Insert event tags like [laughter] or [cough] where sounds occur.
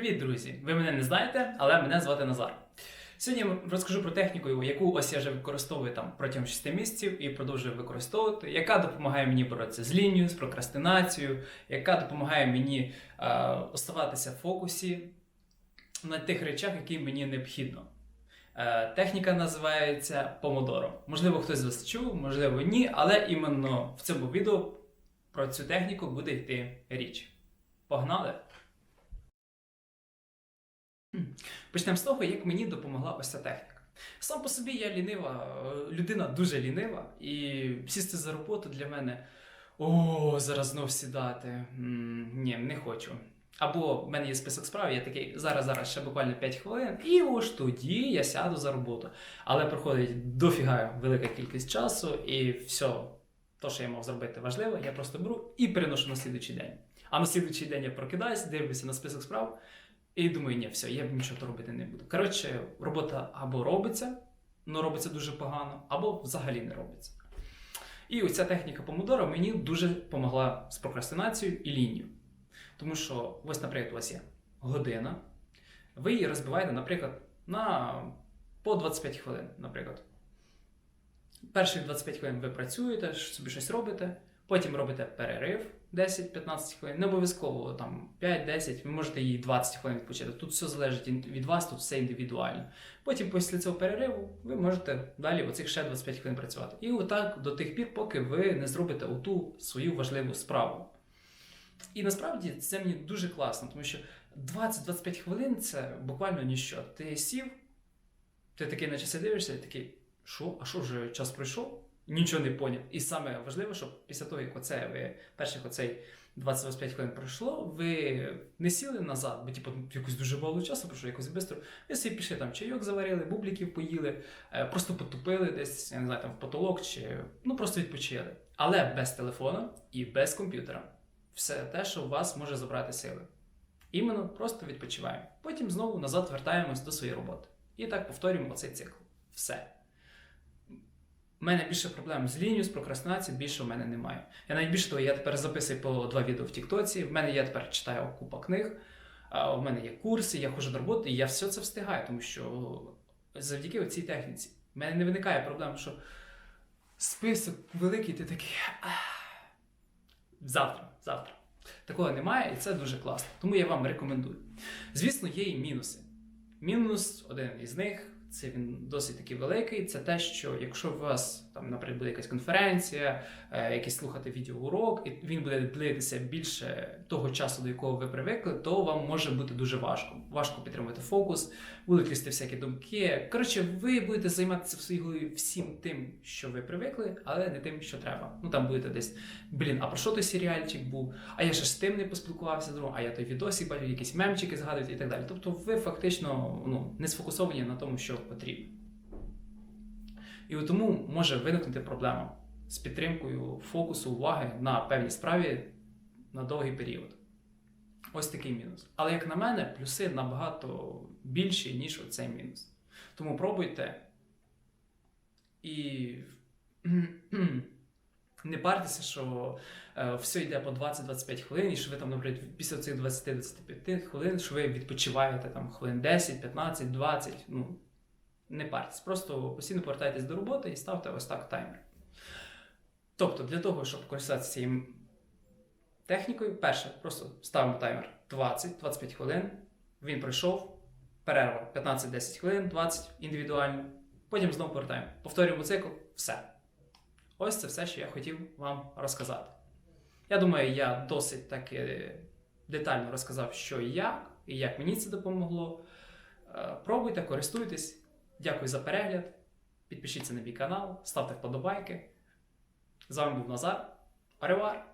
Привіт, друзі! Ви мене не знаєте, але мене звати Назар. Сьогодні розкажу про техніку, яку ось я вже використовую там протягом 6 місяців і продовжую використовувати, яка допомагає мені боротися з лінією, з прокрастинацією, яка допомагає мені е, оставатися в фокусі на тих речах, які мені необхідно. Е, техніка називається Помодоро. Можливо, хтось з вас чув, можливо, ні, але іменно в цьому відео про цю техніку буде йти річ. Погнали! Почнемо з того, як мені допомогла ось ця техніка. Сам по собі я лінива, е, людина дуже лінива, і сісти за роботу для мене о, зараз знов сідати. Ні, не хочу. Або в мене є список справ, я такий зараз, зараз ще буквально 5 хвилин, і ось тоді я сяду за роботу. Але проходить дофіга велика кількість часу, і все, то, що я мав зробити важливо, я просто беру і переношу на слідуючий день. А на слідуючий день я прокидаюсь, дивлюся на список справ. І думаю, ні, все, я нічого робити не буду. Коротше, робота або робиться, але робиться дуже погано, або взагалі не робиться. І оця техніка помодоро мені дуже допомогла з прокрастинацією і лінією. Тому що, ось, наприклад, у вас є година, ви її розбиваєте, наприклад, на по 25 хвилин, наприклад. Перші 25 хвилин ви працюєте, собі щось робите, потім робите перерив 10-15 хвилин, не обов'язково там 5-10, ви можете її 20 хвилин відпочити. Тут все залежить від вас, тут все індивідуально. Потім після цього перериву ви можете далі оцих ще 25 хвилин працювати. І отак до тих пір, поки ви не зробите оту свою важливу справу. І насправді це мені дуже класно, тому що 20-25 хвилин це буквально ніщо. Ти сів, ти такий на часи дивишся, і такий, що? А що вже час пройшов? Нічого не поняв. І саме важливо, щоб після того, як оце ви перших оцей 20-25 хвилин пройшло, ви не сіли назад, бо типу, якось дуже мало часу пройшло, якось швидко. Ви собі пішли там чайок заварили, бубліків поїли, е, просто потупили десь, я не знаю, там в потолок чи ну просто відпочили. Але без телефону і без комп'ютера. Все те, що у вас може забрати сили. Іменно просто відпочиваємо. Потім знову назад вертаємось до своєї роботи. І так повторюємо оцей цикл. Все. У мене більше проблем з лінією, з прокрастинацією, більше в мене немає. Я навіть більше того, я тепер записую по два відео в Тіктоці. В мене я тепер читаю купа книг, в мене є курси, я ходжу до роботи, і я все це встигаю, тому що завдяки цій техніці в мене не виникає проблем, що список великий, ти такий. Завтра, завтра. Такого немає, і це дуже класно. Тому я вам рекомендую. Звісно, є і мінуси. Мінус, один із них, це він досить такий великий. Це те, що якщо у вас там, наприклад, буде якась конференція, е, якийсь слухати відеоурок, і він буде длитися більше того часу, до якого ви привикли, то вам може бути дуже важко. Важко підтримувати фокус, будуть лізти всякі думки. Коротше, ви будете займатися в своїй голові всім тим, що ви привикли, але не тим, що треба. Ну там будете десь, блін, а про що той серіальчик був? А я ще з тим не поспілкувався а я той відосик бачив, якісь мемчики згадують і так далі. Тобто ви фактично ну, не сфокусовані на тому, що потрібно. І тому може виникнути проблема з підтримкою фокусу уваги на певній справі на довгий період. Ось такий мінус. Але як на мене, плюси набагато більші, ніж оцей мінус. Тому пробуйте і [clears throat] не партеся, що е, все йде по 20-25 хвилин, і що ви там, наприклад, після цих 20-25 хвилин, що ви відпочиваєте там хвилин 10, 15, 20. Ну, не партесь. Просто постійно повертайтесь до роботи і ставте ось так таймер. Тобто, для того, щоб користуватися цією технікою, перше, просто ставимо таймер 20-25 хвилин. Він пройшов, перерва 15-10 хвилин, 20 індивідуально. Потім знову повертаємо. Повторюємо цикл, все. Ось це все, що я хотів вам розказати. Я думаю, я досить таки детально розказав, що і як, і як мені це допомогло. Е, Пробуйте, користуйтесь. Дякую за перегляд. Підпишіться на мій канал, ставте вподобайки. З вами був Назар. Аревар!